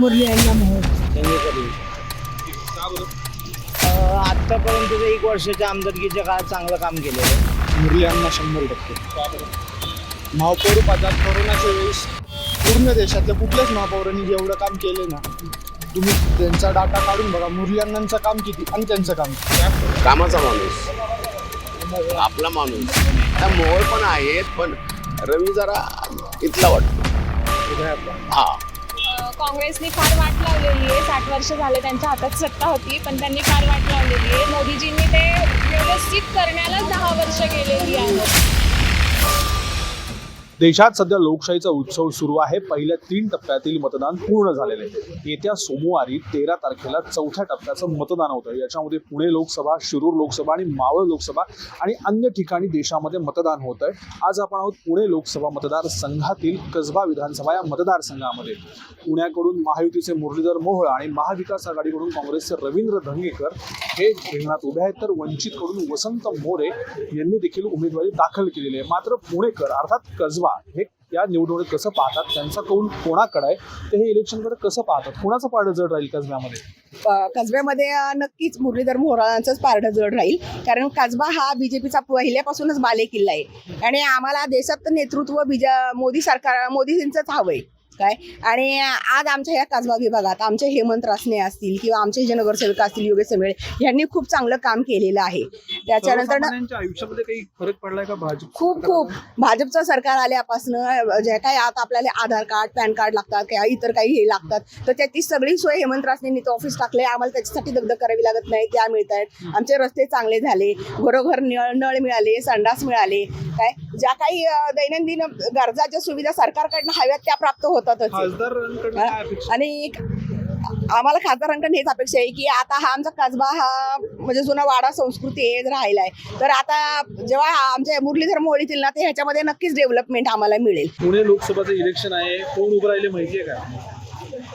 मुरली मोहोळ आत्तापर्यंत एक वर्षाच्या आमदारकीच्या काळात चांगलं काम केलेलं आहे. मुरल्यांना शंभर टक्के. महापौर पदात कोरोनाच्या वेळेस पूर्ण देशातल्या कुठल्याच महापौरांनी जेवढं काम केलं ना तुम्ही त्यांचा डाटा काढून बघा मुरल्यांचं काम किती आणि त्यांचं काम किती? कामाचा माणूस. आपला माणूस. मोहोळ पण आहेत पण रवी जरा इथला वाटतो. हा. काँग्रेसने फार वाट लावलेली आहे. साठ वर्ष झाले त्यांच्या हातात सत्ता होती पण त्यांनी फार वाट लावलेली आहे. मोदीजींनी ते व्यवस्थित करण्याला दहा वर्ष गेलेली आहेत. देशात सध्या लोकशाहीचा उत्सव सुरू आहे. पहिल्या तीन टप्प्यातील मतदान पूर्ण झालेले आहे. येत्या सोमवारी तेरा तारखेला चौथ्या टप्प्याचं मतदान होतं. याच्यामध्ये पुणे लोकसभा शिरूर लोकसभा आणि मावळ लोकसभा आणि अन्य ठिकाणी देशामध्ये मतदान होत आहे. आज आपण आहोत पुणे लोकसभा मतदारसंघातील कसबा विधानसभा या मतदारसंघामध्ये. पुण्याकडून महायुतीचे मुरलीधर मोहोळ आणि महाविकास आघाडीकडून काँग्रेसचे रवींद्र धंगेकर हे रिंगणात उभे आहेत. तर वंचितकडून वसंत मोरे यांनी देखील उमेदवारी दाखल केलेली आहे. मात्र पुणेकर अर्थात कसबा हे या निवडणुकीत कसं पाहतात त्यांचा कौल कोणाकडे आहे ते हे इलेक्शनकडे कसं पाहतात? कोणाचं पारडं जड राहील कसब्यामध्ये? कसब्यामध्ये नक्कीच मुरलीधर मोहरांचंच पारडं जड राहील. कारण कसबा हा बीजेपीचा पहिल्यापासूनच बालेकिल्ला आहे. आणि आम्हाला देशात नेतृत्व बीजा मोदी सरकार मोदींचंच काय? आणि आज आमच्या ह्या कसबा विभागात आमचे हेमंत रासने असतील किंवा आमचे जे नगरसेवक असतील योगेश समेळे यांनी खूप चांगलं काम केलेलं आहे. त्याच्यानंतर आयुष्यामध्ये काही फरक पडलाय का भाजप? खूप खूप. भाजपचं सरकार आल्यापासनं जे काही आता आपल्याला आधार कार्ड पॅन कार्ड लागतात किंवा इतर काही हे लागतात तर त्याची सगळी सोय हेमंत रासनेंनी तो ऑफिस टाकले आम्हाला त्याच्यासाठी दगदग करावी लागत नाही. त्या मिळत आहेत आमचे रस्ते चांगले झाले. घरोघर नळ नळ मिळाले संडास मिळाले. काय? ज्या काही दैनंदिन गरजा ज्या सुविधा सरकारकडनं हव्यात त्या प्राप्त होतातच खासदारांकडनं काय अपेक्षा? आणि एक- आम्हाला खासदारांकडून हेच अपेक्षा आहे की आता हा आमचा कसबा हा म्हणजे जुना वाडा संस्कृती आहे राहिला आहे तर आता जेव्हा हा आमच्या मुरलीधर मोहोळ येतील ना ते ह्याच्यामध्ये नक्कीच डेव्हलपमेंट आम्हाला मिळेल. पुणे लोकसभाचं इलेक्शन आहे. कोण उभं राहिले माहितीये का?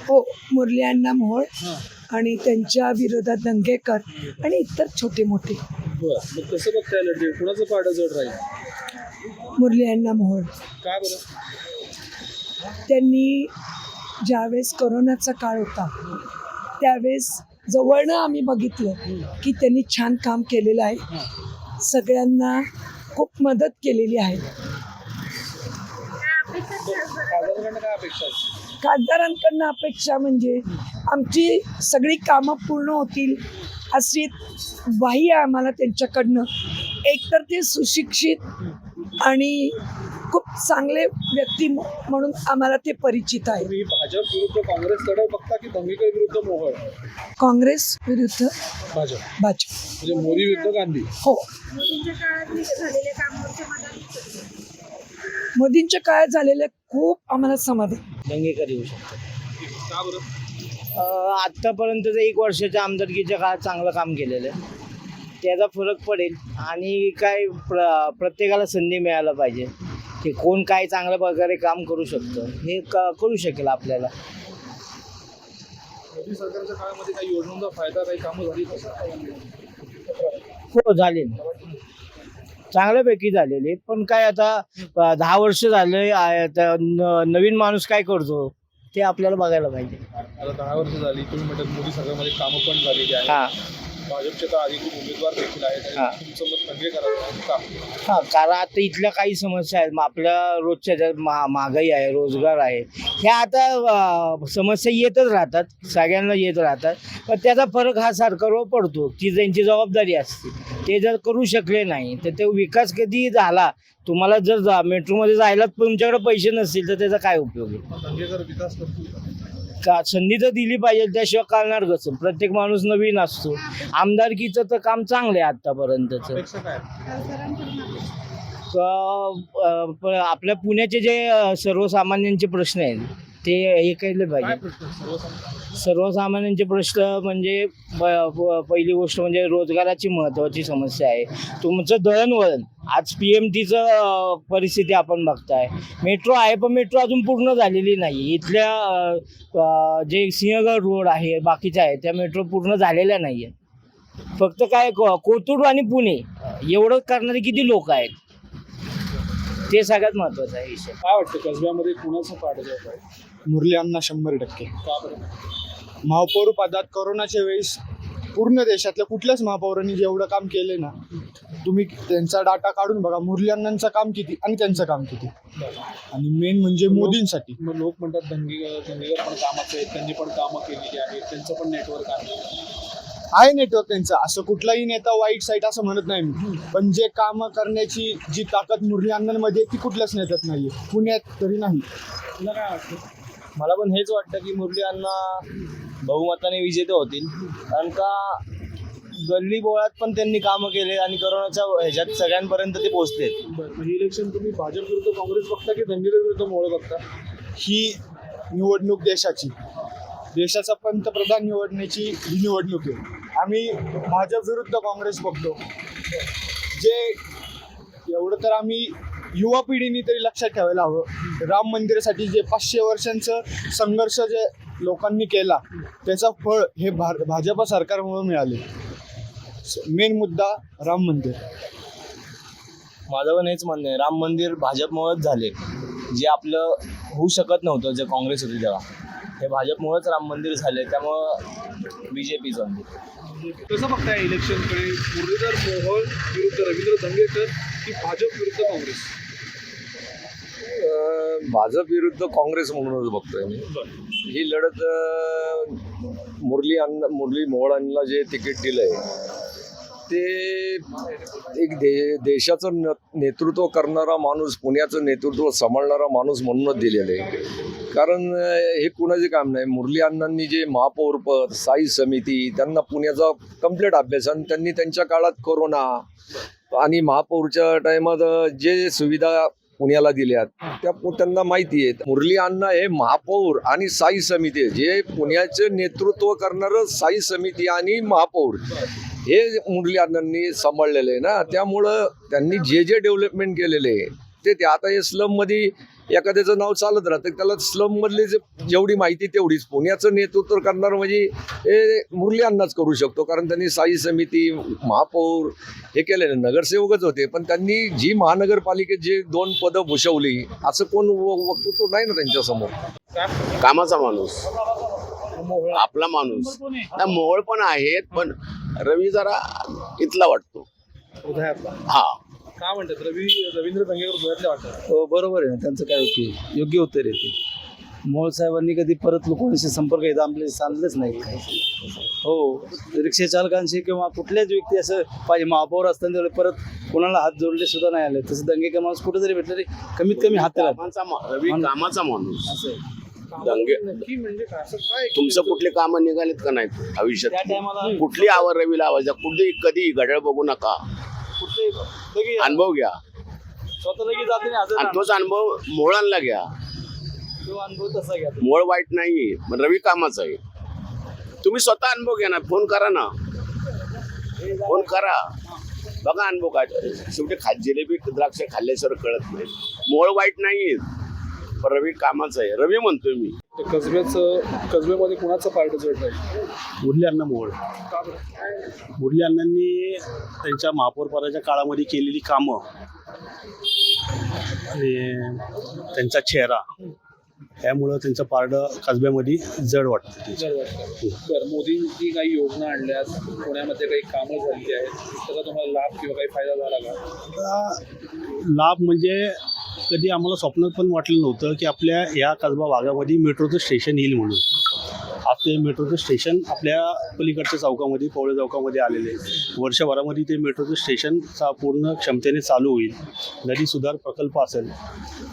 हो मुरली अण्णा मोहोळ आणि त्यांच्या विरोधात दंगेकर आणि इतर छोटे मोठे. बरं मग कसं बघताय कुणाचं पारडं जड राहील? मुरली अण्णा मोहोळ. काय बरं? त्यांनी ज्यावेळेस कोरोनाचा काळ होता त्यावेळेस जवळनं आम्ही बघितलं की त्यांनी छान काम केलेलं आहे. सगळ्यांना खूप मदत केलेली आहे. खासदारांकडनं अपेक्षा म्हणजे आमची सगळी कामं पूर्ण होतील. अशी वाही आहे आम्हाला त्यांच्याकडनं. एकतर ते सुशिक्षित आणि चांगले व्यक्ती म्हणून आम्हाला ते परिचित आहे. भाजप विरुद्ध काँग्रेस लढव बघता की दंगेकर विरुद्ध मोहोळ? काँग्रेस विरुद्ध भाजप. भाजप. म्हणजे मोदी विरुद्ध गांधी? हो. मोदींच्या काळात झालेलं खूप आम्हाला समाधान. दंगेकर येऊ शकतात. का बरं? एक वर्षाच्या आमदारकीच्या काळात चांगलं काम केलेलं आहे. त्याचा फरक पडेल आणि काय प्र प्रत्येकाला संधी मिळायला पाहिजे. की कोण काय चांगल्या प्रकारे काम करू शकतं हे करू शकेल आपल्याला. मोदी सरकारच्या काळामध्ये काही योजनांचा फायदा काही कामं झाली कसं हो झाले चांगल्यापैकी झालेले. पण काय आता दहा वर्ष झाले नवीन माणूस काय करतो ते आपल्याला बघायला पाहिजे. आता दहा वर्ष झाली तुम्ही म्हणतात मोदी सरकारमध्ये कामं पण झालेली आहे हा. भाजपचे तर अधिकृत उमेदवार देखील आहेत हा. आणि तुमचं मत आहे का? हा कारण आता इथल्या काही समस्या आहेत. मग आपल्या रोजच्या ज्या महा महागाई आहे रोजगार आहे ह्या आता अ, समस्या येतच राहतात. सगळ्यांना येत राहतात. पण त्याचा फरक हा सरकारवर पडतो. ती त्यांची जबाबदारी असते ते जर करू शकले नाही तर ते विकास कधी झाला? तुम्हाला जर जा मेट्रोमध्ये जायला तुमच्याकडे पैसे नसतील तर त्याचा काय उपयोग आहे? दंगेकर विकास करतील का? का? संधी तर दिली पाहिजे त्याशिवाय कालणार कसं? प्रत्येक माणूस नवीन असतो. आमदारकीचं तर काम चांगलं आहे प- आपल्या पुण्याचे जे सर्वसामान्यांचे प्रश्न आहेत ते हे केले पाहिजे. सर्वसामान्यांचे प्रश्न म्हणजे प- प- पहिली गोष्ट म्हणजे रोजगाराची महत्त्वाची समस्या आहे. तुमचं दळणवळण आज पी एम टीचं परिस्थिती आपण बघताय. मेट्रो आहे पण मेट्रो अजून पूर्ण झालेली नाही. इथल्या जे सिंहगड रोड आहे बाकीच्या आहे त्या मेट्रो पूर्ण झालेल्या नाही आहेत फक्त काय कोथरूड आणि पुणे एवढं करणारे किती लोक आहेत? ते सगळ्यात महत्त्वाचं आहे विषय. काय वाटतं कसब्यामध्ये कुणाचं पाठ आहे? मुरली अण्णा शंभर टक्के. महापौर पदात कोरोनाच्या वेळेस पूर्ण देशातल्या कुठल्याच महापौरांनी जेवढं काम केले ना तुम्ही त्यांचा डाटा काढून बघा मुरली अण्णांचं काम किती आणि त्यांचं काम किती. आणि मेन म्हणजे मोदींसाठी. मग लोक म्हणतात दंगेकर दंगेकर पण कामाचे आहेत त्यांनी पण कामं केलेली आहेत त्यांचं पण नेटवर्क आहे. आहे नेटवर्क त्यांचं. असं कुठलाही नेता वाईट साईट असं म्हणत नाही मी. पण जे कामं करण्याची जी ताकद मुरली अण्णांमध्ये आहे, ती कुठल्याच नेत्यात नाहीये. पुण्यात तरी नाही. तुला काय वाटतं? मला पण हेच वाटतं की मुरली अण्णा बहुमताने विजेते होतील. कारण का गल्ली बोळात पण त्यांनी कामं केले आणि करोनाच्या ह्याच्यात सगळ्यांपर्यंत ते पोहोचले ही इलेक्शन तुम्ही भाजप विरुद्ध काँग्रेस बघता की दंगेकर विरुद्ध मोळ बघता? ही निवडणूक देशाची. देशाचा पंतप्रधान निवडण्याची ही निवडणूक आहे. आम्ही भाजप विरुद्ध काँग्रेस बघतो. जे एवढं तर आम्ही युवा पिढीने तरी लक्षात ठेवायला हवं. राम मंदिरासाठी जे पाचशे वर्षांचं संघर्ष जे लोकांनी केला त्याचं फळ हे भार भाजप सरकारमुळे मिळाले. मेन मुद्दा राम मंदिर. माझं पण हेच म्हणणं आहे. राम मंदिर भाजपमुळेच झाले. जे आपलं होऊ शकत नव्हतं जे काँग्रेस होती तेव्हा. हे भाजपमुळेच राम मंदिर झाले. त्यामुळं बी जे पीच कसं बघताय इलेक्शनकडे मुरलीधर मोहोळ विरुद्ध रवींद्र दंगेकर की भाजप विरुद्ध काँग्रेस? भाजप विरुद्ध काँग्रेस म्हणूनच बघतोय मी. ही लढत मुरली अण्णा मुरली मोहोळांना जे तिकीट दिलंय ते एक दे देशाचं नेतृत्व करणारा माणूस पुण्याचं नेतृत्व सांभाळणारा माणूस म्हणूनच दिलेलं आहे. कारण हे कुणाचे काम नाही? मुरली अण्णांनी जे महापौरपद साई समिती त्यांना पुण्याचा कंप्लीट अभ्यास आणि त्यांनी त्यांच्या काळात कोरोना आणि महापौरच्या टायमात जे सुविधा पुण्याला दिल्यात. त्या त्यांना माहिती आहेत. मुरली अण्णा हे महापौर आणि साई समिती. जे पुण्याचं नेतृत्व करणारं साई समिती आणि महापौर. हे मुरली अण्णांनी सांभाळलेलं आहे ना. त्यामुळं त्यांनी जे जे डेव्हलपमेंट केलेले आहे ते ते आता हे स्लममध्ये एखाद्याचं नाव चालत राहतं त्याला स्लममधली जे जेवढी माहिती तेवढीच पुण्याचं नेतृत्व करणार म्हणजे हे मुरली अण्णाच करू शकतो कारण त्यांनी साई समिती महापौर हे केलेले नगरसेवकच होते. पण त्यांनी जी महानगरपालिकेत जे दोन पदं भूषवली असं कोण वक्तृत्व नाही ना त्यांच्यासमोर. कामाचा माणूस. आपला माणूस. ना मोहोळ पण आहेत पण रवी जरा इथला वाटतो. उदयातला. हा. का म्हणतात? रवी रवींद्र दंगेकर उदयातले वाटतात हो बरोबर आहे ना. त्यांचं काय योग्य योग्य उत्तर आहे ते. मोहोळ साहेबांनी कधी परत लोकांशी संपर्क येत आपले साधलेच नाही हो रिक्षा चालकांशी किंवा कुठल्याच व्यक्ती असं पाहिजे महापौर असताना तेवढे परत कोणाला हात जोडले सुद्धा नाही आले तसं दंगेकर माणूस कुठे जरी भेटलं तरी कमीत कमी हात त्याला. कामाचा मा- रवी कामाचा माणूस. असं आहे. दंगे. नक्की म्हणजे काय? असं काय तुमचं कुठले कामं निघालेत का नाहीत? त्या आयुष्यात टायमाला कुठली आवर रवी लावायचा कुठली कधी घड्याळ बघू नका. अनुभव घ्या. स्वतः लगेच जाते आणि तोच अनुभव मोहळांना घ्या. मोळ वाईट नाही पण रवी कामाचा आहे. तुम्ही स्वतः अनुभव घ्या ना फोन करा ना. फोन करा. बघा अनुभव काय शेवटी खा जिलेबी द्राक्ष खाल्ल्याशिवाय कळत नाही. मोळ वाईट नाही पण रवी कामाचा आहे. रवी म्हणतोय मी. कसब्याचं कसब्यामध्ये कुणाचं पार्ट जड राहील मुरली अण्णा मोहोळ. मुरली अण्णांनी त्यांच्या महापौरपदाच्या काळामध्ये केलेली कामं आणि त्यांचा चेहरा त्यामुळं त्यांचं पारडं कसब्यामध्ये जड वाटतं. जड वाटतं. बरं मोदींची काही योजना आणल्यात पुण्यामध्ये काही कामं झालेली आहेत त्याचा तुम्हाला लाभ किंवा काही फायदा झाला का? लाभ म्हणजे कधी आम्हाला स्वप्नात पण वाटलं नव्हतं की आपल्या या कसबा भागामध्ये मेट्रोचं स्टेशन येईल म्हणून. आज ते मेट्रोचं स्टेशन आपल्या पलीकडच्या चौकामध्ये पवळे चौकामध्ये आलेलं आहे. वर्षभरामध्ये ते मेट्रोचं स्टेशन चा पूर्ण क्षमतेने चालू होईल. नदी सुधार प्रकल्प असेल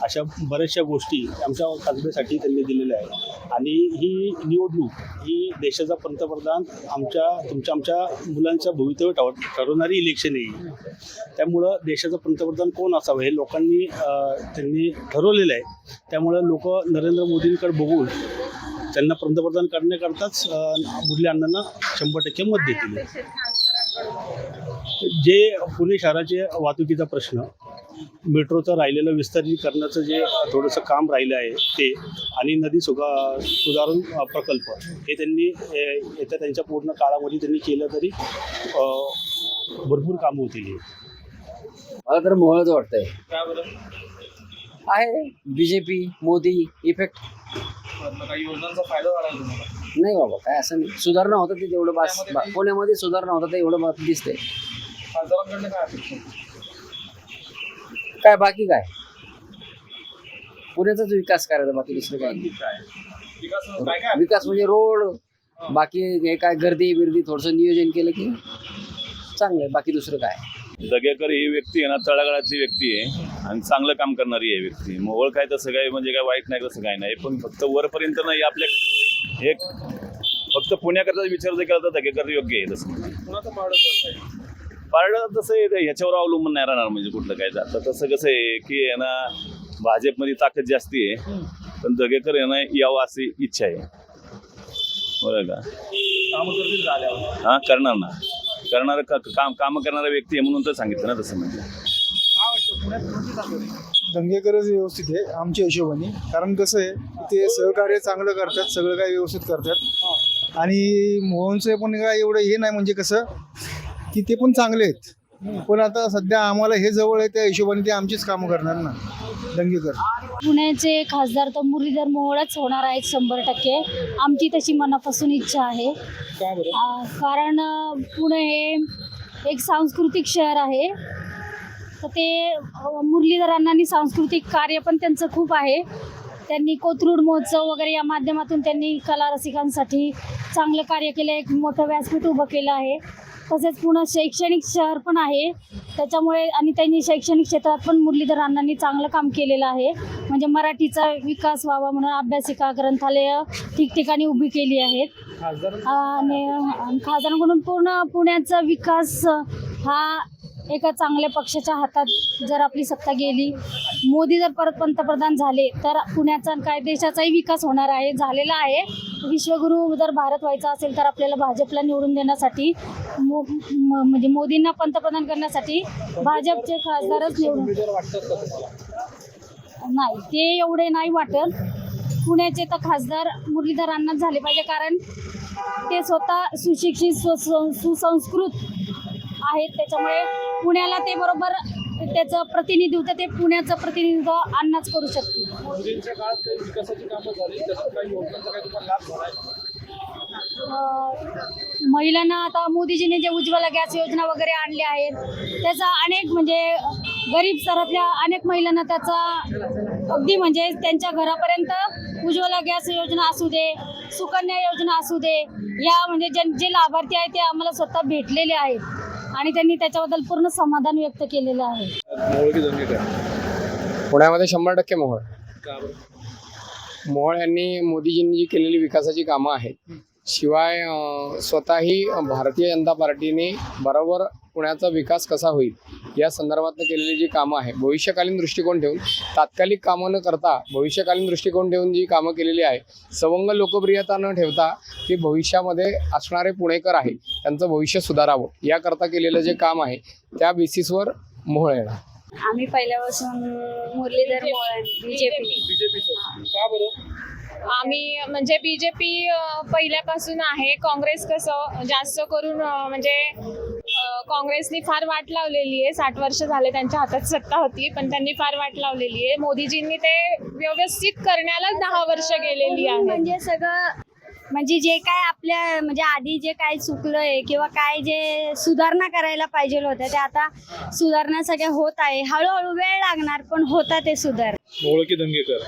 अशा बऱ्याचशा गोष्टी आमच्या कसब्यासाठी त्यांनी दिलेल्या आहेत. आणि ही निवडणूक ही देशाचा पंतप्रधान आमच्या तुमच्या आमच्या मुलांच्या भवितव्य ठव ठरवणारी इलेक्शन आहे त्यामुळं देशाचं पंतप्रधान कोण असावं हे लोकांनी त्यांनी ठरवलेलं आहे. त्यामुळं लोक नरेंद्र मोदींकडे बघून त्यांना पंतप्रधान करण्याकरताच मुरली अण्णांना शंभर टक्के मत देतील. जे पुणे शहराचे वाहतुकीचा प्रश्न मेट्रोचं राहिलेलं विस्तारीकरणाचं जे थोडंसं काम राहिलं आहे ते आणि नदी सुगा सुधारण अ, प्रकल्प हे त्यांनी येत्या त्यांच्या पूर्ण काळामध्ये त्यांनी केलं तरी भरपूर कामं होतील हे. मला तर मोहळच वाटतंय. काय बरं? आहे. बीजेपी मोदी इफेक्ट पुण्यातनं काही योजनांचा फायदा झाला आहे तुम्हाला? नाही बाबा काय असं नाही. सुधारणा होतं ते तेवढं बास बा- पुण्यामध्ये सुधारणा होतं ते एवढं बा- दिसतंय. खासदारांकडनं काय अपेक्षा काय बाकी काय? पुण्याचाच विकास करायचा बाकी दुसरं काय? नाही. विकास काय काय? विकास म्हणजे रोड बाकी हे काय गर्दी बिर्दी थोडंसं नियोजन केलं की चांगलं आहे. बाकी दुसरं काय? दगेकर ही व्यक्ती आहे ना तळागाळातली व्यक्ती आहे आणि चांगलं काम करणारी आहे व्यक्ती. मोवळ काय तसं काय म्हणजे काय वाईट नाही तसं काय नाही. पण फक्त वरपर्यंत नाही आपल्या एक फक्त पुण्याकरता विचार जर केला तर दगेकर योग्य आहे तसं. पारडं तसं आहे? ते ह्याच्यावर अवलंबून नाही राहणार म्हणजे कुठलं काय. आता तसं कसं आहे की आहे ना भाजपमध्ये ताकद जास्ती आहे पण दगेकर आहे ना यावं अशी इच्छा आहे. बरं का? हां करणार ना. करणार काम कामं करणारा व्यक्ती आहे म्हणून तर सांगितलं ना तसं म्हणजे. काय दंगेकरच व्यवस्थित आहे आमच्या हिशोबाने. कारण कसं आहे ते सहकार्य चांगलं करतात सगळं काही व्यवस्थित करतात. आणि मोहनचं पण काय एवढं हे नाही म्हणजे कसं की ते पण चांगले आहेत. पण आता सध्या आम्हाला हे जवळ आहे त्या हिशोबाने ते आमचीच कामं करणार ना दंगेकर. पुण्याचे खासदार तर मुरलीधर मोहोळच होणार आहेत शंभर टक्के. आमची तशी मनापासून इच्छा आहे. का बरं? कारण पुणे हे एक सांस्कृतिक शहर आहे. तर ते मुरलीधरांना मुरलीधर अण्णांनी सांस्कृतिक कार्य पण त्यांचं खूप आहे. त्यांनी कोथरूड महोत्सव वगैरे या माध्यमातून त्यांनी कला रसिकांसाठी चांगलं कार्य केलं. एक मोठं व्यासपीठ उभं केलं आहे. तसेच पुणे शैक्षणिक शहर पण आहे. त्याच्यामुळे आणि त्यांनी शैक्षणिक क्षेत्रात पण मुरलीधर अण्णांनी चांगलं काम केलेलं आहे. म्हणजे मराठीचा विकास व्हावा म्हणून अभ्यासिका ग्रंथालय ठिकठिकाणी उभी केली आहेत. आणि खासदारांकडून पूर्ण पुण्याचा विकास हा एका चांगल्या पक्षाच्या हातात जर आपली सत्ता गेली मोदी जर परत पंतप्रधान झाले तर पुण्याचा काय देशाचाही विकास होणार आहे झालेला आहे. विश्वगुरु जर भारत व्हायचा असेल तर आपल्याला भाजपला निवडून देण्यासाठी मो म- म्हणजे मोदींना पंतप्रधान करण्यासाठी भाजपचे खासदारच निवडून नाही ते एवढे नाही वाटत. पुण्याचे तर खासदार मुरलीधरांनाच झाले पाहिजे कारण ते स्वतः सुशिक्षित सुसंस्कृत आहेत. त्याच्यामुळे पुण्याला ते बरोबर त्याचं प्रतिनिधित्व ते पुण्याचं प्रतिनिधित्व अण्णाच करू शकतील. अं, महिलांना आता मोदीजीने जे उज्ज्वला गॅस योजना वगैरे आणल्या आहेत त्याचा अनेक म्हणजे गरीब स्तरातल्या अनेक महिलांना त्याचा अगदी म्हणजे त्यांच्या घरापर्यंत उज्ज्वला गॅस योजना असू दे सुकन्या योजना असू दे या म्हणजे जे जे लाभार्थी आहेत ते आम्हाला स्वतः भेटलेले आहेत. आणि त्यांनी त्याच्याबद्दल पूर्ण समाधान व्यक्त केलेलं आहे. पुण्यामध्ये शंभर टक्के मोहोळ. मोहोळ यांनी मोदीजींनी जी केलेली विकासाची कामं आहेत शिवाय स्वतःही भारतीय जनता पार्टीने बरोबर पुण्याचा विकास कसा होईल या संदर्भात केलेली जी कामं आहे भविष्यकालीन दृष्टिकोन ठेवून तात्कालिक कामं न करता भविष्यकालीन दृष्टिकोन ठेवून जी कामं केलेली आहे सवंग लोकप्रियता न ठेवता ती भविष्यामध्ये असणारे पुणेकर आहे त्यांचं भविष्य सुधारावं याकरता केलेलं जे काम आहे त्या बेसिसवर मोहोळ येणार. आम्ही पहिल्यापासून मुरलीधर बीजेपी आम्ही म्हणजे बीजेपी पहिल्यापासून आहे. काँग्रेस कसं जास्त करून म्हणजे काँग्रेसनी फार वाट लावलेली आहे. साठ वर्ष झाले त्यांच्या हातात सत्ता होती पण त्यांनी फार वाट लावलेली आहे. मोदीजींनी ते व्यवस्थित करण्याला दहा वर्ष गेलेली आहे म्हणजे सगळं म्हणजे जे काय आपल्या म्हणजे आधी जे काय चुकलंय किंवा काय जे सुधारणा करायला पाहिजे होत्या ते आता सुधारणा सगळ्या होत आहे. हळूहळू वेळ लागणार पण होता ते सुधार मोहोळ की दंगेकर.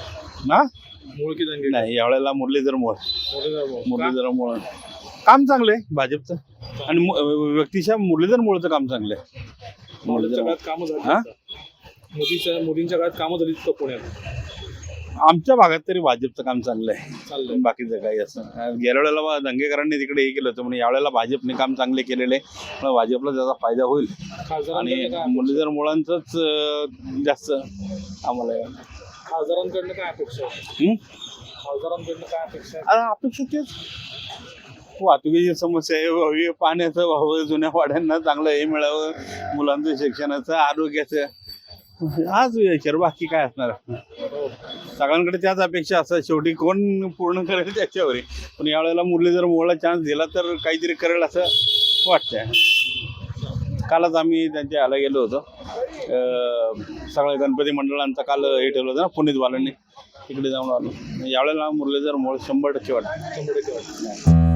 ना? मोहोळ की दंगेकर. नाही यावेळेला मुरलीधर मोळ. मुरलीधर मोहोळ. का? मुरलीधर मोळ. काम चांगलं आहे. भाजपचं? आणि मु- व्यक्तिशः मुरलीधर मोळचं काम चांगलं आहे. मोदींच्या मुरलीधर काळात कामं झाली हा? का? मोदीच्या मोदींच्या काळात कामं झाली का पुण्यात. आमच्या भागात तरी भाजपचं काम चांगलं आहे. चाललंय. बाकीचं काही असं गेल्या वेळेला बा दंगेकरांनी तिकडे हे केलं होतं म्हणजे यावेळेला भाजपने काम चांगले केलेले भाजपला त्याचा फायदा होईल. आणि खासदारांकडनं काय मुरलीधर मुळांचंच अं, जास्त आम्हाला आहे. खासदारांकडनं काय अपेक्षा आहे? हं? खासदारांकडनं काय अपेक्षा आहे? आता अपेक्षा तेच. वाहतुकीची समस्या आहे हे पाण्याचं व्हावं जुन्या वाड्यांना चांगलं हे मिळावं. मुलांचं शिक्षणाचं आरोग्याचं. आज विचार बाकी काय असणार? सगळ्यांकडे त्याच अपेक्षा असतात. शेवटी कोण पूर्ण करेल त्याच्यावर पण यावेळेला मुरलीधर मोहळा चान्स दिला तर काहीतरी करेल असं वाटतंय. कालच आम्ही त्यांच्या ह्याला गेलो होतो. सगळ्या गणपती मंडळांचा काल हे ठेवलं होतं ना पुनीतवालांनी तिकडे जाऊन आलो. यावेळेला मुरलीधर मोळ शंभर टक्के वाटतं. शंभर टक्के वाटतं.